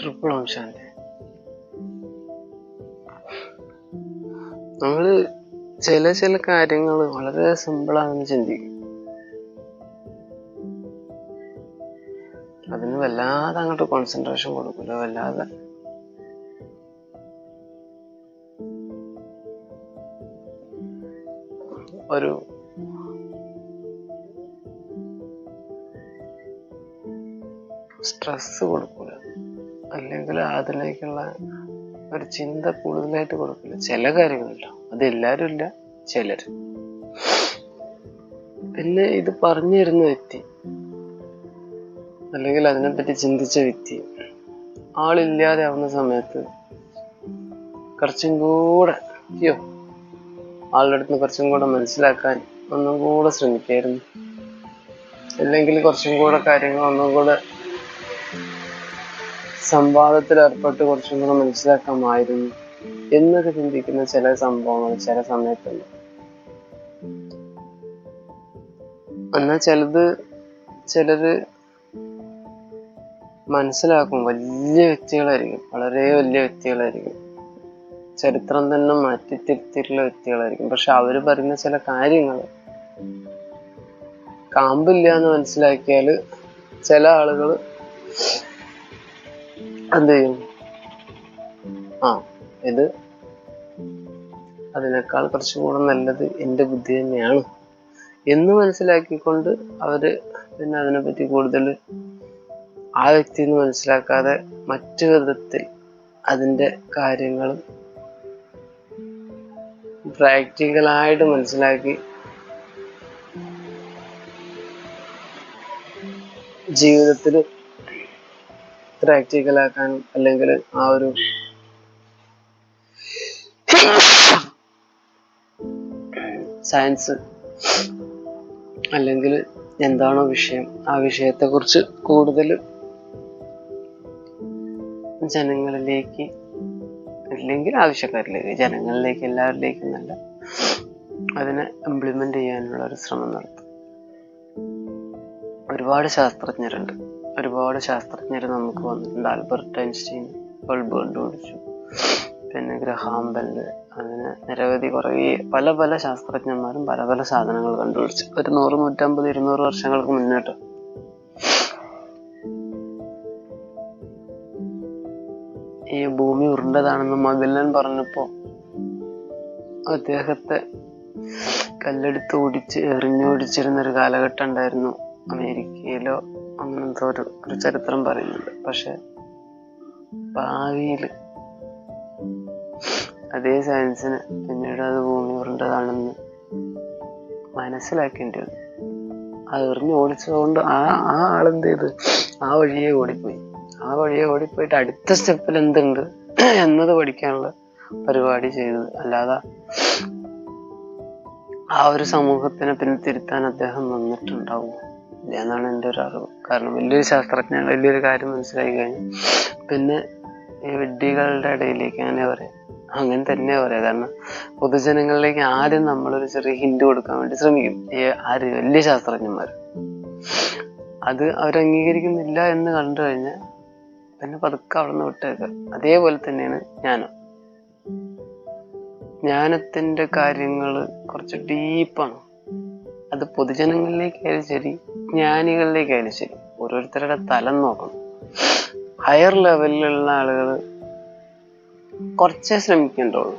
Triple ഓംശാന്തി നമ്മൾ ചില ചില കാര്യങ്ങൾ വളരെ സിമ്പിളാണെന്ന് ചിന്തിക്കും. അതിന് വല്ലാതെ അങ്ങോട്ട് കോൺസെൻട്രേഷൻ കൊടുക്കില്ല വല്ലാതെ. ഒരു സ്ട്രെസ് കൊടുക്കൂല അല്ലെങ്കിൽ അതിലേക്കുള്ള ഒരു ചിന്ത കൂടുതലായിട്ട് കൊടുക്കില്ല. ചില കാര്യങ്ങളില്ല. അത് എല്ലാവരും ഇല്ല ചിലർ പിന്നെ ഇത് പറഞ്ഞു തരുന്ന വ്യക്തി അല്ലെങ്കിൽ അതിനെപ്പറ്റി ചിന്തിച്ച വ്യക്തി ആളില്ലാതെ ആവുന്ന സമയത്ത് കുറച്ചും കൂടെ അയ്യോ ആളുടെ അടുത്ത് കുറച്ചും കൂടെ മനസ്സിലാക്കാൻ ഒന്നും കൂടെ ശ്രമിക്കായിരുന്നു. അല്ലെങ്കിൽ കുറച്ചും കൂടെ കാര്യങ്ങൾ ഒന്നും കൂടെ സംവാദത്തിൽ ഏർപ്പെട്ട് കുറച്ചും കൂടെ മനസ്സിലാക്കാമായിരുന്നു എന്നൊക്കെ ചിന്തിക്കുന്ന ചില സംഭവങ്ങൾ ചില സമയത്തുണ്ട്. എന്നാൽ ചിലത് ചിലര് മനസ്സിലാക്കും. വലിയ വ്യക്തികളായിരിക്കും. വളരെ വലിയ വ്യക്തികളായിരിക്കും. ചരിത്രം തന്നെ മാറ്റി തിരുത്തിയിട്ടുള്ള വ്യക്തികളായിരിക്കും. പക്ഷെ അവർ പറയുന്ന ചില കാര്യങ്ങൾ കാമ്പില്ല എന്ന് മനസ്സിലാക്കിയാൽ ചില ആളുകൾ എന്ത് ചെയ്യും? ആ ഇത് അതിനേക്കാൾ കുറച്ചുകൂടെ നല്ലത് എന്റെ ബുദ്ധി തന്നെയാണ്. എന്ന് മനസ്സിലാക്കിക്കൊണ്ട് അവർ പിന്നെ അതിനെപ്പറ്റി കൂടുതൽ ആ വ്യക്തി എന്ന് മനസ്സിലാക്കാതെ മറ്റു വിധത്തിൽ അതിന്റെ കാര്യങ്ങളും പ്രാക്ടിക്കലായിട്ട് മനസ്സിലാക്കി ജീവിതത്തിൽ പ്രാക്ടിക്കലാക്കാനും അല്ലെങ്കിൽ ആ ഒരു സയൻസ് അല്ലെങ്കിൽ എന്താണോ വിഷയം ആ വിഷയത്തെക്കുറിച്ച് കൂടുതൽ ജനങ്ങളിലേക്ക് അല്ലെങ്കിൽ ആവശ്യക്കാരിലേക്ക് ജനങ്ങളിലേക്ക് എല്ലാവരിലേക്കും നല്ല അതിനെ ഇംപ്ലിമെന്റ് ചെയ്യാനുള്ള ഒരു ശ്രമം നടത്തും. ഒരുപാട് ശാസ്ത്രജ്ഞരുണ്ട്. ഒരുപാട് ശാസ്ത്രജ്ഞർ നമുക്ക് വന്നിട്ടുണ്ട്. ആൽബർട്ട് ഐൻസ്റ്റീൻ ബൾബ് കണ്ടുപിടിച്ചു പിന്നെ ഗ്രഹാം ബെല്ല് അങ്ങനെ നിരവധി കുറേ പല പല ശാസ്ത്രജ്ഞന്മാരും പല പല സാധനങ്ങൾ കണ്ടുപിടിച്ചു ഒരു നൂറ് നൂറ്റമ്പത് ഇരുന്നൂറ് വർഷങ്ങൾക്ക് മുന്നോട്ട്. ഈ ഭൂമി ഉരുണ്ടതാണെന്ന് മകലൻ പറഞ്ഞപ്പോ അദ്ദേഹത്തെ കല്ലെടുത്ത് ഓടിച്ച് എറിഞ്ഞോടിച്ചിരുന്ന ഒരു കാലഘട്ടം ഉണ്ടായിരുന്നു. അമേരിക്കയിലോ അങ്ങനത്തെ ഒരു ഒരു ചരിത്രം പറയുന്നുണ്ട്. പക്ഷെ ഭാവിയിൽ അതേ സയൻസിന് പിന്നീട് അത് ഭൂമി ഉരുണ്ടതാണെന്ന് മനസ്സിലാക്കേണ്ടി വന്നു. അത് എറിഞ്ഞ് ഓടിച്ചതുകൊണ്ട് ആ ആ ആളെന്ത് ചെയ്ത്? ആ വഴിയെ ഓടിപ്പോയി. ആ വഴിയെ ഓടിപ്പോയിട്ട് അടുത്ത സ്റ്റെപ്പിൽ എന്തുണ്ട് എന്നത് പഠിക്കാനുള്ള പരിപാടി ചെയ്തത്. അല്ലാതെ ആ ഒരു സമൂഹത്തിനെ പിന്നെ തിരുത്താൻ അദ്ദേഹം വന്നിട്ടുണ്ടാവും ഇല്ല എന്നാണ് എന്റെ ഒരു അറിവ്. കാരണം വലിയൊരു ശാസ്ത്രജ്ഞൻ വലിയൊരു കാര്യം മനസ്സിലാക്കി കഴിഞ്ഞു. പിന്നെ ഈ വിഡ്ഢികളുടെ ഇടയിലേക്ക് അങ്ങനെ പറയാം. അങ്ങനെ തന്നെ പറയാം. കാരണം പൊതുജനങ്ങളിലേക്ക് ആദ്യം നമ്മളൊരു ചെറിയ ഹിന്റ് കൊടുക്കാൻ വേണ്ടി ശ്രമിക്കും. ഈ ആര്? വലിയ ശാസ്ത്രജ്ഞന്മാർ അത് അവരംഗീകരിക്കുന്നില്ല എന്ന് കണ്ടു കഴിഞ്ഞാൽ പിന്നെ പതുക്കെ അവിടെ നിന്ന് വിട്ടേക്കുക അതേപോലെ തന്നെയാണ് ജ്ഞാനം ജ്ഞാനത്തിന്റെ കാര്യങ്ങൾ കുറച്ച് ഡീപ്പാണ് അത് പൊതുജനങ്ങളിലേക്കായാലും ശരി ജ്ഞാനികളിലേക്കായാലും ശരി. ഓരോരുത്തരുടെ തലം നോക്കണം. ഹയർ ലെവലിലുള്ള ആളുകൾ കുറച്ചേ ശ്രമിക്കേണ്ടുള്ളൂ.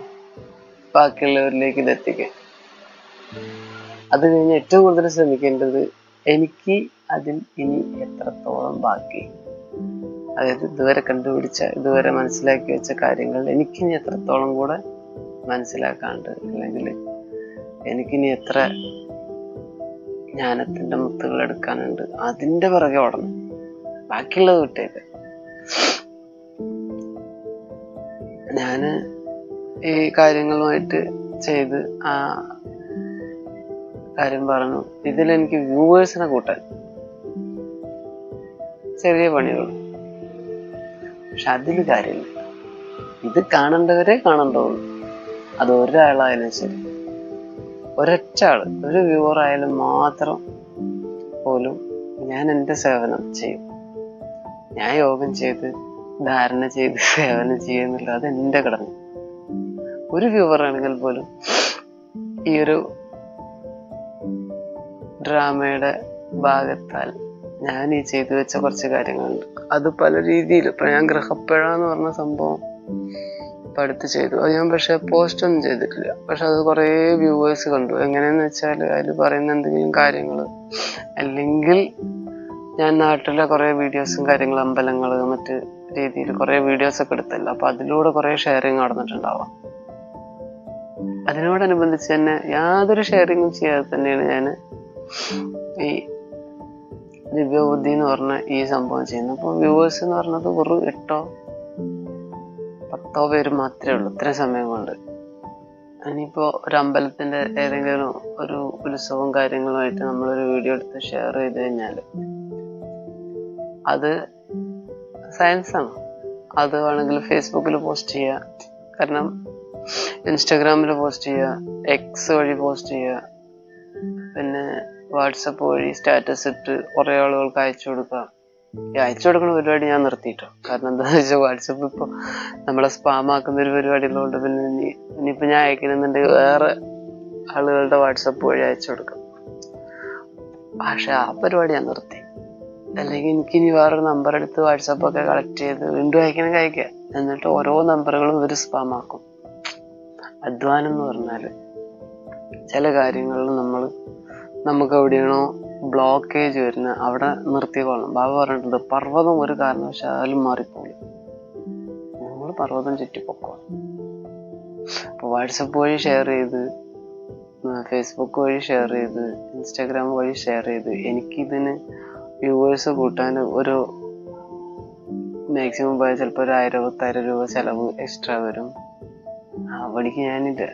ബാക്കിയുള്ളവരിലേക്ക് ഇത് എത്തിക്കാൻ. അത് കഴിഞ്ഞ് ഏറ്റവും കൂടുതൽ ശ്രമിക്കേണ്ടത് എനിക്ക് അതിൽ ഇനി എത്രത്തോളം ബാക്കി. അതായത് ഇതുവരെ കണ്ടുപിടിച്ച ഇതുവരെ മനസ്സിലാക്കി വെച്ച കാര്യങ്ങൾ എനിക്കിനി എത്രത്തോളം കൂടെ മനസ്സിലാക്കാണ്ട് അല്ലെങ്കിൽ എനിക്കിനി എത്ര ജ്ഞാനത്തിന്റെ മുത്തുകൾ എടുക്കാനുണ്ട്. അതിന്റെ പിറകെ ഓടണം. ബാക്കിയുള്ളത് വിട്ടേക്ക്. ഞാൻ ഈ കാര്യങ്ങളുമായിട്ട് ചെയ്ത് ആ കാര്യം പറഞ്ഞു. ഇതിൽ എനിക്ക് വ്യൂവേഴ്സിനെ കൂട്ടാൻ ചെറിയ പണിയുള്ളൂ. പക്ഷെ അതിൽ കാര്യമില്ല. ഇത് കാണേണ്ടവരെ കാണേണ്ടതുള്ളൂ. അത് ഒരാളായാലും ശരി. ഒരൊറ്റ ആൾ ഒരു വ്യൂവർ ആയാലും മാത്രം പോലും ഞാൻ എന്റെ സേവനം ചെയ്യും. ഞാൻ യോഗം ചെയ്ത് ധാരണ ചെയ്ത് സേവനം ചെയ്യുന്നില്ല അത് എന്റെ കടമ. ഒരു വ്യൂവർ ആണെങ്കിൽ പോലും ഈ ഒരു ഡ്രാമയുടെ ഭാഗത്താൽ ഞാൻ ഈ ചെയ്തു വെച്ച കുറച്ച് കാര്യങ്ങളുണ്ട്. അത് പല രീതിയിൽ ഇപ്പൊ ഞാൻ ഗ്രഹപ്പഴ എന്ന് പറഞ്ഞ സംഭവം ഇപ്പൊ അടുത്ത് ചെയ്തു. അത് ഞാൻ പക്ഷെ പോസ്റ്റ് ഒന്നും ചെയ്തിട്ടില്ല. പക്ഷെ അത് കുറേ വ്യൂവേഴ്സ് കണ്ടു. എങ്ങനെയെന്ന് വെച്ചാൽ അതിൽ പറയുന്ന എന്തെങ്കിലും കാര്യങ്ങൾ അല്ലെങ്കിൽ ഞാൻ നാട്ടിലെ കുറേ വീഡിയോസും കാര്യങ്ങളും അമ്പലങ്ങൾ മറ്റ് രീതിയിൽ കുറേ വീഡിയോസ് ഒക്കെ എടുത്തല്ലോ. അപ്പൊ അതിലൂടെ കുറേ ഷെയറിങ് നടന്നിട്ടുണ്ടാവാം. അതിനോടനുബന്ധിച്ച് തന്നെ യാതൊരു ഷെയറിങ്ങും ചെയ്യാതെ തന്നെയാണ് ഞാൻ ഈ ദിവ്യബുദ്ധി എന്ന് പറഞ്ഞ ഈ സംഭവം ചെയ്യുന്നത്. അപ്പോൾ വ്യൂവേഴ്സ് എന്ന് പറഞ്ഞത് വെറും എട്ടോ പത്തോ പേര് മാത്രമേ ഉള്ളൂ. ഇത്രയും സമയം കൊണ്ട്. ഇനിയിപ്പോ ഒരു അമ്പലത്തിന്റെ ഏതെങ്കിലും ഒരു ഉത്സവവും കാര്യങ്ങളുമായിട്ട് നമ്മളൊരു വീഡിയോ എടുത്ത് ഷെയർ ചെയ്ത് കഴിഞ്ഞാൽ അത് സയൻസ് ആണ്. അത് വേണമെങ്കിൽ ഫേസ്ബുക്കിൽ പോസ്റ്റ് ചെയ്യുക കാരണം ഇൻസ്റ്റാഗ്രാമിൽ പോസ്റ്റ് ചെയ്യുക എക്സ് വഴി പോസ്റ്റ് ചെയ്യുക പിന്നെ വാട്സപ്പ് വഴി സ്റ്റാറ്റസ് ഇട്ട് കുറേ ആളുകൾക്ക് അയച്ചു കൊടുക്കുക ഈ അയച്ചു കൊടുക്കുന്ന പരിപാടി ഞാൻ നിർത്തിയിട്ടോ. കാരണം എന്താണെന്ന് വെച്ചാൽ വാട്സപ്പ് ഇപ്പോൾ നമ്മളെ സ്പാം ആക്കുന്ന ഒരു പരിപാടി ഉള്ളതുകൊണ്ട് പിന്നെ ഇനി ഞാൻ അയക്കണമെന്നുണ്ടെങ്കിൽ വേറെ ആളുകളുടെ വാട്സപ്പ് വഴി അയച്ചു കൊടുക്കും. പക്ഷെ ആ പരിപാടി ഞാൻ നിർത്തി. അല്ലെങ്കിൽ എനിക്ക് ഇനി വേറൊരു നമ്പർ എടുത്ത് വാട്സപ്പ് ഒക്കെ കളക്ട് ചെയ്ത് വീണ്ടും അയക്കണം കഴിക്കുക. എന്നിട്ട് ഓരോ നമ്പറുകളും ഇവർ സ്പാം ആക്കും. അധ്വാനം എന്ന് പറഞ്ഞാൽ ചില കാര്യങ്ങളിൽ നമ്മൾ നമുക്ക് എവിടെയാണോ ബ്ലോക്കേജ് വരുന്ന അവിടെ നിർത്തിക്കൊള്ളണം ബാബ പറഞ്ഞിട്ടുണ്ട് പർവതം ഒരു കാരണവശാലും മാറിപ്പോയി. നമ്മൾ പർവതം ചുറ്റിപ്പൊക്കോണം അപ്പൊ വാട്സപ്പ് വഴി ഷെയർ ചെയ്ത് ഫേസ്ബുക്ക് വഴി ഷെയർ ചെയ്ത് ഇൻസ്റ്റാഗ്രാം വഴി ഷെയർ ചെയ്ത് എനിക്കിതിന് വ്യൂവേഴ്സ് കൂട്ടാൻ ഒരു മാക്സിമം പോയാൽ ചിലപ്പോൾ ഒരു ആയിരം പത്തായിരം രൂപ ചിലവ് എക്സ്ട്രാ വരും. അവിടേക്ക് ഞാനിത്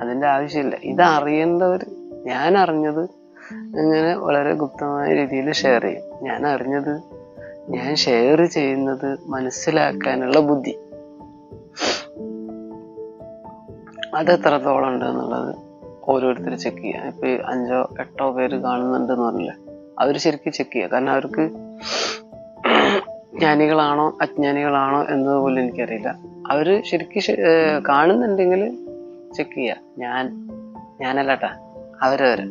അതിന്റെ ആവശ്യമില്ല. ഇത് അറിയേണ്ടവർ ഞാൻ അറിഞ്ഞത് ഇങ്ങനെ വളരെ ഗുപ്തമായ രീതിയിൽ ഷെയർ ചെയ്യും. ഞാൻ അറിഞ്ഞത് ഞാൻ ഷെയർ ചെയ്യുന്നത് മനസ്സിലാക്കാനുള്ള ബുദ്ധി. അത് എത്രത്തോളം ഉണ്ട് എന്നുള്ളത് ഓരോരുത്തർ ചെക്ക് ചെയ്യുക ഇപ്പൊ അഞ്ചോ എട്ടോ പേര് കാണുന്നുണ്ട് എന്ന് പറഞ്ഞില്ലേ? അവർ ശരിക്കും ചെക്ക് ചെയ്യുക കാരണം അവർക്ക് ജ്ഞാനികളാണോ അജ്ഞാനികളാണോ എന്നതുപോലും എനിക്കറിയില്ല. അവർ ശരിക്കും കാണുന്നുണ്ടെങ്കിൽ ചെക്ക് ചെയ്യുക ഞാൻ ഞാനല്ലട്ടാ അവരവര്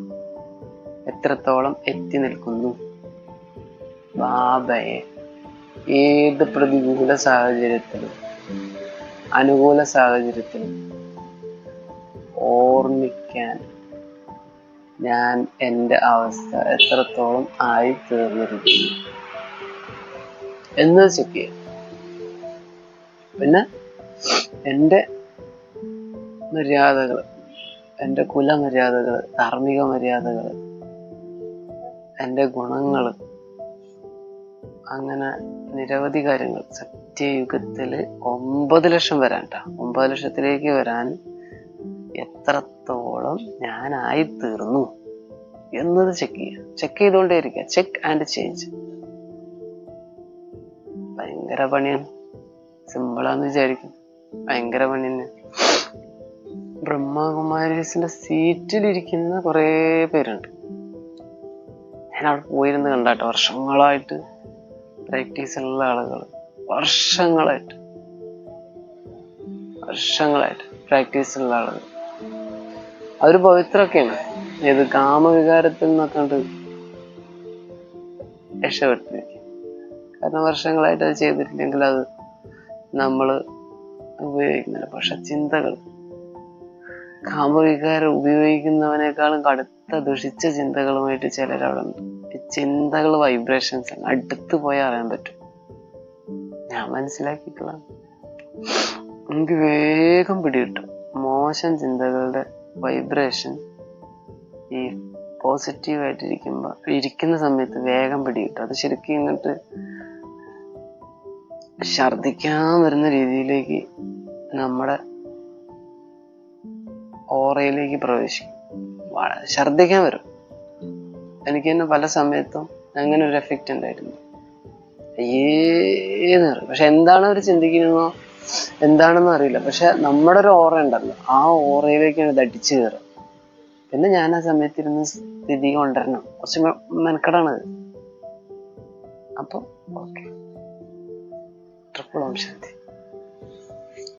എത്രത്തോളം എത്തി നിൽക്കുന്നു? ബാബയെ ഏത് പ്രതികൂല സാഹചര്യത്തിലും അനുകൂല സാഹചര്യത്തിലും ഓർമ്മിക്കാൻ ഞാൻ എന്റെ അവസ്ഥ എത്രത്തോളം ആയി തീർന്നിരിക്കുന്നു എന്ന് ചെക്ക് പിന്നെ എന്റെ മര്യാദകൾ എന്റെ കുലമര്യാദകൾ ധാർമ്മിക മര്യാദകൾ എന്റെ ഗുണങ്ങൾ അങ്ങനെ നിരവധി കാര്യങ്ങൾ സത്യയുഗത്തിൽ ഒമ്പത് ലക്ഷം വരാൻ കേട്ടോ ഒമ്പത് ലക്ഷത്തിലേക്ക് വരാൻ എത്രത്തോളം ഞാനായി തീർന്നു എന്നത് ചെക്ക് ചെയ്യുക ചെക്ക് ചെയ്തുകൊണ്ടേ ഇരിക്കുക ചെക്ക് ആൻഡ് ചേഞ്ച്. ഭയങ്കര പണിയാണ്. സിമ്പിളാന്ന് വിചാരിക്കും. ഭയങ്കര പണി ബ്രഹ്മകുമാരീസിന്റെ സീറ്റിലിരിക്കുന്ന കുറേ പേരുണ്ട്. ഞാൻ അവിടെ പോയിരുന്ന് കണ്ടാട്ടോ വർഷങ്ങളായിട്ട് പ്രാക്ടീസ് ഉള്ള ആളുകൾ വർഷങ്ങളായിട്ട്. വർഷങ്ങളായിട്ട് പ്രാക്ടീസ് ഉള്ള ആളുകൾ അവർ പവിത്രമൊക്കെയാണ്. ഏത് കാമവികാരത്തിൽ നിന്നൊക്കെ കണ്ട് രക്ഷപ്പെട്ടിരിക്കും കാരണം വർഷങ്ങളായിട്ട് അത് ചെയ്തിട്ടില്ലെങ്കിൽ അത് നമ്മൾ ഉപയോഗിക്കുന്നില്ല. പക്ഷെ ചിന്തകൾ കാമവികാരം ഉപയോഗിക്കുന്നവനേക്കാളും കടുത്ത ദുഷിച്ച ചിന്തകളുമായിട്ട് ചിലരവിടെ ചിന്തകൾ വൈബ്രേഷൻസ് ആണ്. അടുത്ത് പോയാൽ അറിയാൻ പറ്റും. ഞാൻ മനസ്സിലാക്കിയിട്ടുള്ള എനിക്ക് വേഗം പിടികിട്ടും. മോശം ചിന്തകളുടെ വൈബ്രേഷൻ ഈ പോസിറ്റീവായിട്ട് ആയിട്ടിരിക്കുമ്പോ ഇരിക്കുന്ന സമയത്ത് വേഗം പിടികിട്ടും. അത് ശരിക്കും ഇങ്ങോട്ട് ഛർദിക്കാൻ വരുന്ന രീതിയിലേക്ക് നമ്മുടെ ഓറയിലേക്ക് പ്രവേശിക്കും. ഛർദ്ദിക്കാൻ വരും. എനിക്ക് തന്നെ പല സമയത്തും അങ്ങനെ ഒരു എഫക്റ്റ് ഉണ്ടായിരുന്നു ഏന്ന് പറയും പക്ഷെ എന്താണ് അവർ ചിന്തിക്കുന്നതോ എന്താണെന്ന് അറിയില്ല. പക്ഷെ നമ്മുടെ ഒരു ഓറ ഉണ്ടല്ലോ ആ ഓറയിലേക്കാണ് അടിച്ചു കയറുക. പിന്നെ ഞാൻ ആ സമയത്ത് ഇരുന്ന് സ്ഥിതി കൊണ്ടുവരണം. കുറച്ച് മെ- മെനക്കെടാണ് അത്. അപ്പൊ ഓക്കെ ഓം ശാന്തി